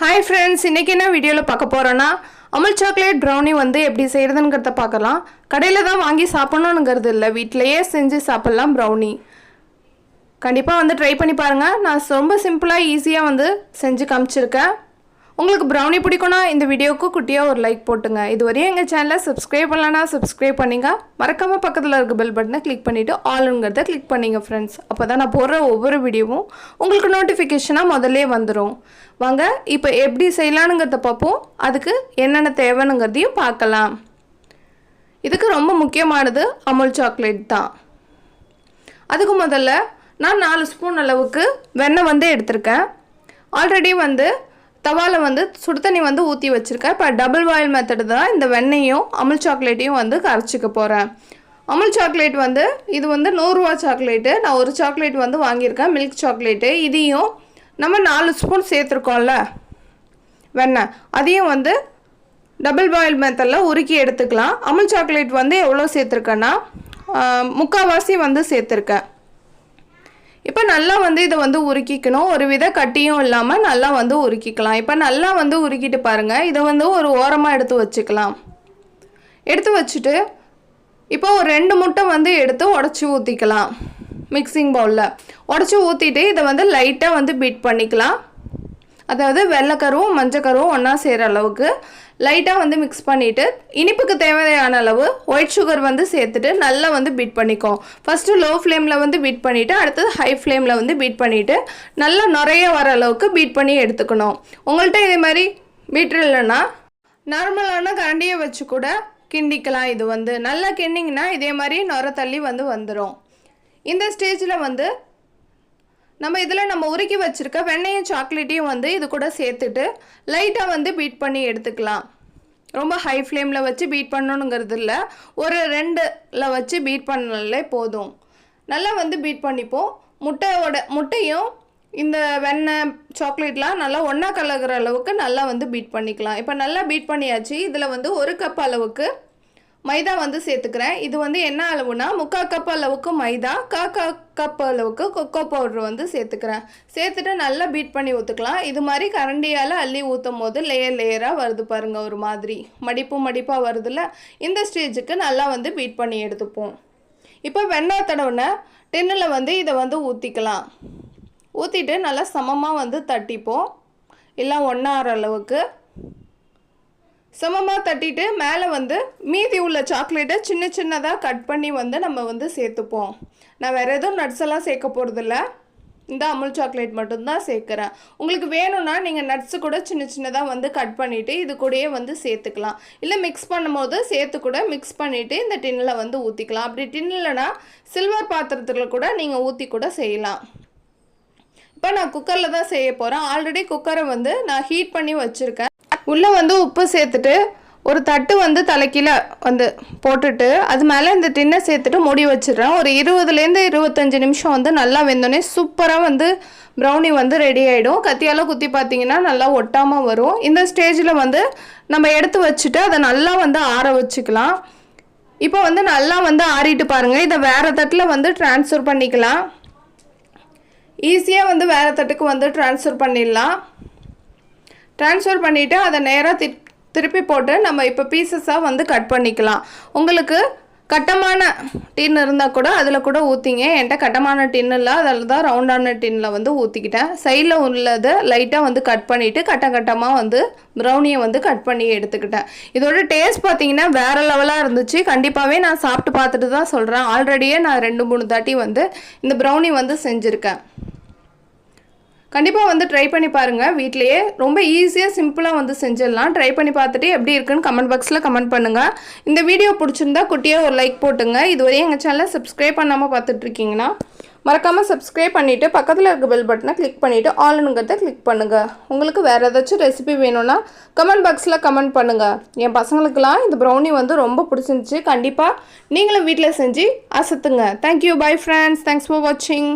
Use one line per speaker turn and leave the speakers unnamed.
Hi friends இன்றைக்கி என்ன வீடியோவில் பார்க்க போகிறோன்னா அமுல் சாக்லேட் ப்ரௌனி வந்து எப்படி செய்கிறதுங்கிறத பார்க்கலாம். கடையில் தான் வாங்கி சாப்பிட்ணுங்கிறது இல்லை வீட்டிலையே செஞ்சு சாப்பிட்லாம் ப்ரௌனி கண்டிப்பாக வந்து ட்ரை பண்ணி பாருங்கள் நான் ரொம்ப சிம்பிளாக ஈஸியாக வந்து செஞ்சு காமிச்சிருக்கேன். உங்களுக்கு ப்ரௌனி பிடிக்கும்னா இந்த வீடியோவுக்கு குட்டியாக ஒரு லைக் போட்டுங்க. இதுவரையும் எங்கள் சேனலை சப்ஸ்கிரைப் பண்ணலன்னா சப்ஸ்கிரைப் பண்ணிங்க. மறக்காமல் பக்கத்தில் இருக்க பெல் பட்டனை கிளிக் பண்ணிவிட்டு ஆளுங்கிறத கிளிக் பண்ணிங்க ஃப்ரெண்ட்ஸ் அப்போ தான் நான் போடுற ஒவ்வொரு வீடியோவும் உங்களுக்கு நோட்டிஃபிகேஷனாக முதல்லே வந்துடும் வாங்க இப்போ எப்படி செய்யலானுங்கிறத பார்ப்போம். அதுக்கு என்னென்ன தேவைனுங்கிறதையும் பார்க்கலாம். இதுக்கு ரொம்ப முக்கியமானது அமுல் சாக்லேட் தான். அதுக்கு முதல்ல நான் நாலு ஸ்பூன் அளவுக்கு வெண்ணெய் வந்து எடுத்திருக்கேன். ஆல்ரெடி வந்து தவாவில் வந்து சுடுதண்ணி வந்து ஊற்றி வச்சுருக்கேன். இப்போ டபுள் பாயில் மெத்தடு தான் இந்த வெண்ணையும் அமுல் சாக்லேட்டையும் வந்து கரைச்சிக்க போகிறேன் அமுல் சாக்லேட் வந்து இது வந்து நூறுரூவா சாக்லேட்டு நான் ஒரு சாக்லேட் வந்து வாங்கியிருக்கேன் மில்க் சாக்லேட்டு இதையும் நம்ம நாலு ஸ்பூன் சேர்த்துருக்கோம்ல வெண்ணெய். அதையும் வந்து டபுள் பாயில் மெத்தடில் உருக்கி எடுத்துக்கலாம். அமுல் சாக்லேட் வந்து எவ்வளோ சேர்த்துருக்கேன்னா முக்கால்வாசி வந்து சேர்த்துருக்கேன். இப்போ நல்லா வந்து இதை வந்து உருக்கிக்கணும். ஒரு வித கட்டியும் இல்லாமல் நல்லா வந்து உருக்கிக்கலாம். இப்போ நல்லா வந்து உருக்கிட்டு பாருங்கள் இதை வந்து ஒரு ஓரமாக எடுத்து வச்சுக்கலாம். எடுத்து வச்சுட்டு இப்போ ஒரு ரெண்டு முட்டை வந்து எடுத்து உடச்சி ஊற்றிக்கலாம் மிக்சிங் பவுலில் உடச்சி ஊற்றிட்டு இதை வந்து லைட்டாக வந்து பீட் பண்ணிக்கலாம். அதாவது வெள்ளைக்கருவும் மஞ்சக்கருவும் ஒன்றா செய்கிற அளவுக்கு லைட்டாக வந்து மிக்ஸ் பண்ணிவிட்டு இனிப்புக்கு தேவையான அளவு ஒயிட் சுகர் வந்து சேர்த்துட்டு நல்லா வந்து பீட் பண்ணிக்கோ. ஃபஸ்ட்டு லோ ஃப்ளேமில் வந்து பீட் பண்ணிவிட்டு அடுத்தது ஹை ஃப்ளேமில் வந்து பீட் பண்ணிவிட்டு நல்லா நிறைய வர அளவுக்கு பீட் பண்ணி எடுத்துக்கணும். உங்கள்கிட்ட இதே மாதிரி பீட்ரு இல்லைன்னா நார்மலான கரண்டியை வச்சு கூட கிண்டிக்கலாம். இது வந்து நல்லா கிண்டிங்கன்னா இதே மாதிரி நுர தள்ளி வந்து வந்துடும் இந்த ஸ்டேஜில் வந்து நம்ம இதில் நம்ம உருக்கி வச்சுருக்க வெண்ணையும் சாக்லேட்டையும் வந்து இது கூட சேர்த்துட்டு லைட்டாக வந்து பீட் பண்ணி எடுத்துக்கலாம். ரொம்ப ஹை ஃப்ளேமில் வச்சு பீட் பண்ணணுங்கிறது இல்லை. ஒரு ரெண்டில் வச்சு பீட் பண்ணாலே போதும். நல்லா வந்து பீட் பண்ணிப்போம். முட்டையோட முட்டையும் இந்த வெண்ணெய் சாக்லேட்லாம் நல்லா ஒன்றா கலகிற அளவுக்கு நல்லா வந்து பீட் பண்ணிக்கலாம். இப்போ நல்லா பீட் பண்ணியாச்சு. இதில் வந்து ஒரு கப் அளவுக்கு மைதா வந்து சேர்த்துக்கிறேன். இது வந்து என்ன அளவுனா முக்கால் கப் அளவுக்கு மைதா காக்கா கப் அளவுக்கு கொக்கோ பவுட்ரு வந்து சேர்த்துக்கிறேன். சேர்த்துட்டு நல்லா பீட் பண்ணி ஊற்றுக்கலாம் இது மாதிரி கரண்டியால் அள்ளி ஊற்றும் போது லேயர் லேயராக வருது பாருங்கள் ஒரு மாதிரி. மடிப்பு மடிப்பாக வருதுல்ல? இந்த ஸ்டேஜுக்கு நல்லா வந்து பீட் பண்ணி எடுத்துப்போம். இப்போ வெண்ணெய் தடவுன டின்னில் வந்து இதை வந்து ஊற்றிக்கலாம் ஊற்றிட்டு நல்லா சமமாக வந்து தட்டிப்போம். இல்லை ஒன்றாற அளவுக்கு. சமமாக தட்டிட்டு மேலே வந்து மீதி உள்ள சாக்லேட்டை சின்ன சின்னதாக கட் பண்ணி வந்து நம்ம வந்து சேர்த்துப்போம். நான் வேறு எதுவும் நட்ஸ் எல்லாம் சேர்க்க போகிறதில்ல இந்த அமுல் சாக்லேட் மட்டும்தான் சேர்க்குறேன். உங்களுக்கு வேணும்னா நீங்கள் நட்ஸு கூட சின்ன சின்னதாக வந்து கட் பண்ணிவிட்டு இது கூடயே வந்து சேர்த்துக்கலாம். இல்லை மிக்ஸ் பண்ணும்போது சேர்த்து கூட மிக்ஸ் பண்ணிவிட்டு இந்த டின்னில் வந்து ஊற்றிக்கலாம் அப்படி டின்னில்னா சில்வர் பாத்திரத்தில் கூட நீங்கள் ஊற்றி கூட செய்யலாம். இப்போ நான் குக்கரில் தான் செய்ய போகிறேன் ஆல்ரெடி குக்கரை வந்து நான் ஹீட் பண்ணி வச்சுருக்கேன். உள்ளே வந்து உப்பு சேர்த்துட்டு ஒரு தட்டு வந்து தலைக்கீழ வந்து போட்டுட்டு அது மேலே இந்த டின்னை சேர்த்துட்டு மூடி வச்சிடுறேன். ஒரு இருபதுலேருந்து இருபத்தஞ்சி நிமிஷம் வந்து நல்லா வெந்தோடனே சூப்பராக வந்து ப்ரௌனி வந்து ரெடி ஆகிடும் கத்தியால் குத்தி பார்த்தீங்கன்னா நல்லா ஒட்டாமல் வரும். இந்த ஸ்டேஜில் வந்து நம்ம எடுத்து வச்சுட்டு அதை நல்லா வந்து ஆற வச்சுக்கலாம். இப்போ வந்து நல்லா வந்து ஆறிட்டு பாருங்கள் இதை வேறு தட்டில் வந்து ட்ரான்ஸ்ஃபர் பண்ணிக்கலாம். ஈஸியாக வந்து வேறு தட்டுக்கு வந்து ட்ரான்ஸ்ஃபர் பண்ணிடலாம். ட்ரான்ஸ்ஃபர் பண்ணிவிட்டு அதை நேராக தி திருப்பி போட்டு நம்ம இப்போ பீசஸாக வந்து கட் பண்ணிக்கலாம். உங்களுக்கு கட்டமான டின் இருந்தால் கூட அதில் கூட ஊற்றிங்க என்கிட்ட கட்டமான டின் இல்லை அதில் தான் ரவுண்டான டின்னில் வந்து ஊற்றிக்கிட்டேன் சைடில் உள்ளதை லைட்டாக வந்து கட் பண்ணிவிட்டு கட்டம் கட்டமாக வந்து ப்ரௌனியை வந்து கட் பண்ணி எடுத்துக்கிட்டேன். இதோட டேஸ்ட் பார்த்தீங்கன்னா வேறு லெவலாக இருந்துச்சு. கண்டிப்பாகவே நான் சாப்பிட்டு பார்த்துட்டு தான் சொல்கிறேன் ஆல்ரெடியே நான் ரெண்டு மூணு தாட்டி வந்து இந்த ப்ரௌனி வந்து செஞ்சுருக்கேன். கண்டிப்பாக வந்து ட்ரை பண்ணி பாருங்கள் வீட்லேயே ரொம்ப ஈஸியாக சிம்பிளாக வந்து செஞ்சிடலாம். ட்ரை பண்ணி பார்த்துட்டு எப்படி இருக்குன்னு கமெண்ட் பாக்ஸில் கமெண்ட் பண்ணுங்கள் இந்த வீடியோ பிடிச்சிருந்தா குட்டியாக ஒரு லைக் போட்டுங்க. இதுவரையும் எங்கள் சேனலை சப்ஸ்கிரைப் பண்ணாமல் பார்த்துட்ருக்கீங்கன்னா மறக்காமல் சப்ஸ்கிரைப் பண்ணிவிட்டு பக்கத்தில் இருக்க பெல் பட்டனை கிளிக் பண்ணிவிட்டு ஆல்னுங்கிறத கிளிக் பண்ணுங்கள் உங்களுக்கு வேறு ஏதாச்சும் ரெசிபி வேணும்னா கமெண்ட் பாக்ஸில் கமெண்ட் பண்ணுங்கள் என் பசங்களுக்கெல்லாம் இந்த ப்ரௌனி வந்து ரொம்ப பிடிச்சிருந்துச்சி. கண்டிப்பாக நீங்களும் வீட்டில் செஞ்சு அசத்துங்க. Thank you bye friends thanks for வாட்சிங்